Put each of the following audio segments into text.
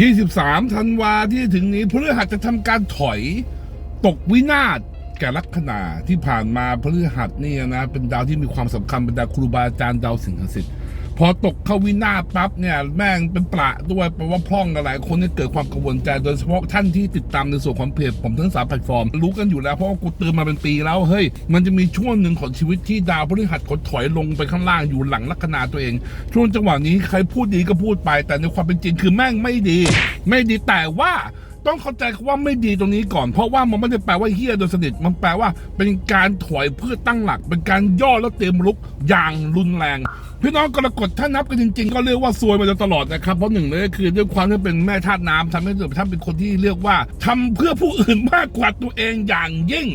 23ธันวาที่ถึงนี้พฤหัสจะทำการถอยตกวินาศแก่ลัคนาที่ผ่านมาพฤหัสเนี่ยนะ เป็นดาวที่มีความสำคัญเป็นดาวครูบาอาจารย์ดาวสิงหสิทธิ์ พอตกเข้าวินาศปั๊บเนี่ยแม่งเป็นประด้วยแปลว่าพร่องกับหลายคนเนี่ยเกิดความกังวลใจโดยเฉพาะท่านที่ติดตามในส่วนของเพจผมทั้งสามแพลตฟอร์ม รู้กันอยู่แล้วเพราะว่ากูเตือนมาเป็นปีแล้วเฮ้ยมันจะมีช่วงหนึ่งของชีวิตที่ดาวพฤหัสกดถอยลงไปข้างล่างอยู่หลังลัคนาตัวเอง ช่วงจังหวะนี้ใครพูดดีก็พูดไป แต่ในความเป็นจริงคือแม่งไม่ดี ไม่ดีแต่ว่าต้องเข้าใจว่าไม่ดีตรงนี้ก่อน เพราะว่ามันไม่ได้แปลว่าเฮี้ยโดยสนิท มันแปลว่าเป็นการถอยเพื่อตั้งหลัก เป็นการย่อแล้วเตรียมรุกอย่างรุนแรง พี่น้องกรกฎถ้านับกันจริง ๆ ก็เรียกว่าซวยมาตลอดนะครับเพราะหนึ่งเลยคือด้วยความที่เป็นแม่ธาตุน้ำทำให้ตัวท่านเป็นคนที่เรียกว่าทำเพื่อผู้อื่นมากกว่าตัวเองอย่างยิ่ง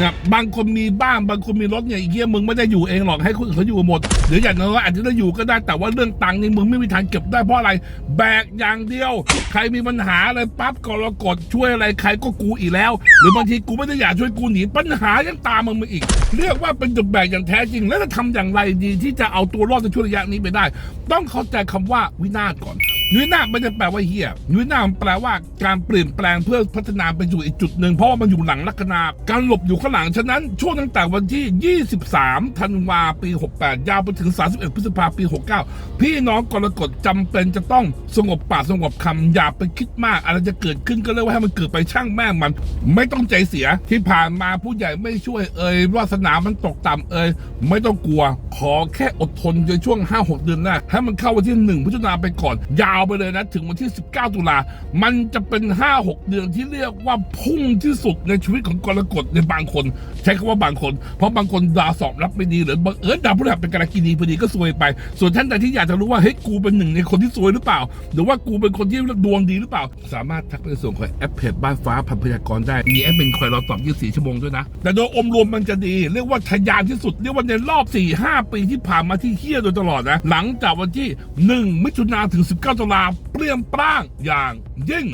นะบางคนมีบ้านบางคนมีรถเนี่ยไอ้เฮี้ยมึงไม่ได้อยู่เองหรอกให้คนอื่นเขาอยู่หมดหรืออย่างน้อยอาจจะได้อยู่ก็ได้แต่ว่าเรื่องตังค์นี่มึงไม่มีทางเก็บได้เพราะอะไร แบกอย่างเดียว ใครมีปัญหาอะไรปั๊บกรกฎช่วยอะไรใครก็กูอีกแล้ว หรือบางทีกูไม่ได้อยากช่วยกูหนีปัญหายังตามมึงมาอีก เรียกว่าเป็นจุดแบกอย่างแท้จริง แล้วจะทำอย่างไรดีที่จะเอาตัวรอดในช่วงระยะนี้ไปได้ ต้องเข้าใจคำว่าวินาศก่อน วินาไม่ได้แปลว่าเฮียวินาศมันแปลว่าการเปลี่ยนแปลงเพื่อพัฒนาไปสู่อีกจุดหนึ่งเพราะว่ามันอยู่หลังลัคนา การหลบอยู่ข้างหลัง ฉะนั้นช่วงตั้งแต่วันที่ 23 ธันวาปี 68 ยาวไปถึง 31 พฤษภาปี 69 พี่น้องกรกฎจำเป็นจะต้องสงบปากสงบคำอย่าไปคิดมาก อะไรจะเกิดขึ้นก็เรียกว่าให้มันเกิดไปช่างแม่งมัน ไม่ต้องใจเสียที่ผ่านมาผู้ใหญ่ไม่ช่วยเอ่ยวาสนามันตกต่ำเอ่ยไม่ต้องกลัว ขอแค่อดทนในช่วง 5-6 เดือนแรกให้มันเข้าวันที่ 1 พฤศจิกาไปก่อนยาวไปเลยนะ ถึงวันที่ 19 ตุลา มันจะเป็น 5-6 เดือนที่เรียกว่าพุ่งที่สุดในชีวิตของกรกฎในบางคน ใช้คำว่าบางคน เพราะบางคนดาวสอบรับไม่ดีหรือบังเอิญดาวพฤหัสเป็นกรกินีพอดีก็ซวยไป ส่วนท่านใดที่อยากจะรู้ว่าเฮ้ยกูเป็นหนึ่งในคนที่ซวยหรือเปล่า หรือว่ากูเป็นคนที่ดวงดีหรือเปล่า สามารถทักไปในส่วนของแอปเพจบ้านฟ้าพันพยากรได้มีแอปเป็นคอยรอตอบ 24 ชั่วโมงด้วยนะ แต่โดยอมรวมมันจะดี เรียกว่าทะยานที่สุดเรียกว่าในรอบ 4-5 ปีที่ผ่านมาที่เฮี้ยโดยตลอดนะหลังจากวันที่ 1 มิถุนาถึง 19ตุลาเปรี้ยงปร้างอย่างยิ่ง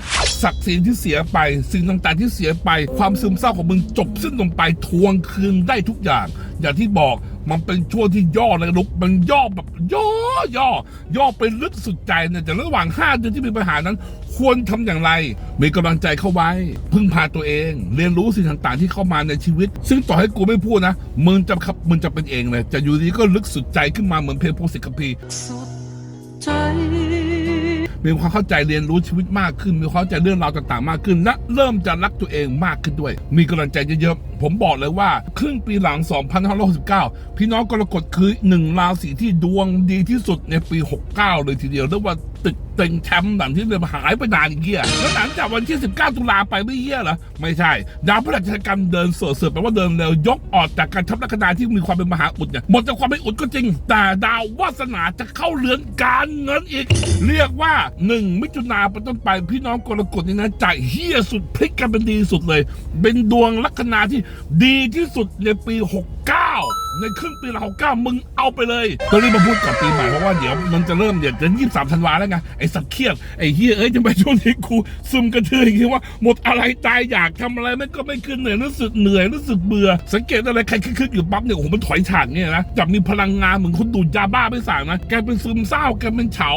ศักดิ์ศรีที่เสียไป สิ่งต่างๆที่เสียไป ความซึมเศร้าของมึงจบสิ้นลงไปทวงคืนได้ทุกอย่าง อย่างที่บอกมันเป็นช่วงที่ย่อเลยลุกมันย่อแบบย่อย่อย่อไปลึกสุดใจเนี่ยแต่ระหว่าง5เดือนที่มีปัญหานั้น ควรทำอย่างไร มีกำลังใจเข้าไว้ พึ่งพาตัวเอง เรียนรู้สิ่งต่างๆ ที่เข้ามาในชีวิต ซึ่งต่อให้กูไม่พูดนะมึงจะขับมึงจะเป็นเองเลยจะอยู่ดีก็ลึกสุดใจขึ้นมาเหมือนเพลงโพสิคัมภีสุดใจ มีความเข้าใจเรียนรู้ชีวิตมากขึ้น มีความเข้าใจเรื่องราวต่างๆมากขึ้น และเริ่มจะรักตัวเองมากขึ้นด้วย มีกำลังใจเยอะๆ ผมบอกเลยว่า ครึ่งปีหลัง 2569 พี่น้องกรกฎคือหนึ่งราศีที่ดวงดีที่สุดในปี 69 เลยทีเดียวเรียกว่าตึกเต็งแชมป์หลังที่เลยหายไปนานอีกเหี้ยแล้วหลังจากวันที่ 19 ตุลาไปไม่เหี้ยเหรอ ไม่ใช่ ดาวพฤหัสกรรมเดินเสือเสือแปลว่าเดินเร็วยกออกจากการทับลัคนาที่มีความเป็นมหาอุดเนี่ยหมดจากความเป็นอุดก็จริง แต่ดาววาสนาจะเข้าเรือนการเงินอีก เรียกว่าหนึ่งมิถุนาเป็นต้นไปพี่น้องกรกฎนี่นะจ่ายเฮี้ยสุดพลิกกันเป็นดีสุดเลย เป็นดวงลัคนาที่ดีที่สุดในปี 69 ในครึ่งปีหกเก้ามึงเอาไปเลยก็รีบมาพูดก่อนปีใหม่เพราะว่าเดี๋ยวมันจะเริ่มเดี๋ยวจะยี่สามธันวาแล้วไงไอ้สัตว์เครียดไอ้เฮียเอ้ยจะไปช่วงนี้กูซึมกระเทือนคิดว่าหมดอะไรตายอยากทำอะไรมันก็ไม่ขึ้นเหนื่อยรู้สึกเหนื่อยรู้สึกเบื่อ สังเกตอะไรใครคึกๆอยู่ปั๊บเนี่ยโอ้โหมันถอยฉากเนี่ยนะจับมีพลังงานเหมือนคนดูดยาบ้าไม่สั่งนะแกเป็นซึมเศร้าแกเป็นเฉา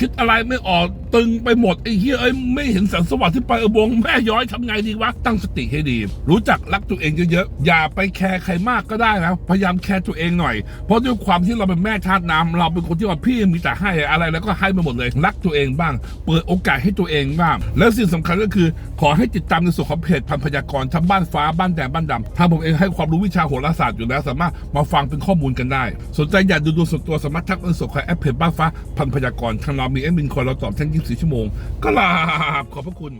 คิดอะไรไม่ออกตึงไปหมดไอ้เฮียเอ้ยไม่เห็นแสงสว่างที่ปลายอุโมงค์แม่ย้อยทำไงดีวะตั้งสติให้ดี รู้จักรักตัวเองเยอะๆอย่าไปแคร์ใครมากก็ได้นะพยายามแคร์ตัวเองหน่อย เพราะด้วยความที่เราเป็นแม่ธาตุน้ำเราเป็นคนที่ว่าพี่มีแต่ให้อะไรแล้วก็ให้มาหมดเลยรักตัวเองบ้าง เปิดโอกาสให้ตัวเองบ้างแล้วสิ่งสำคัญก็คือ ขอให้ติดตามในส่วนของเพจพันพยากรทั้งบ้านฟ้าบ้านแดงบ้านดำถ้าผมเองให้ความรู้วิชาโหราศาสตร์อยู่แล้วสามารถมาฟังเป็นข้อมูลกันได้ สนใจอยากดูดวงส่วนตัวสามารถทักในส่วนของแอปเพจบ้านฟ้าพันพยากรณ์ทางเรามีแอดมินคอยเราตอบทั้ง24 ชั่วโมง ก็ลาขอบพระคุณ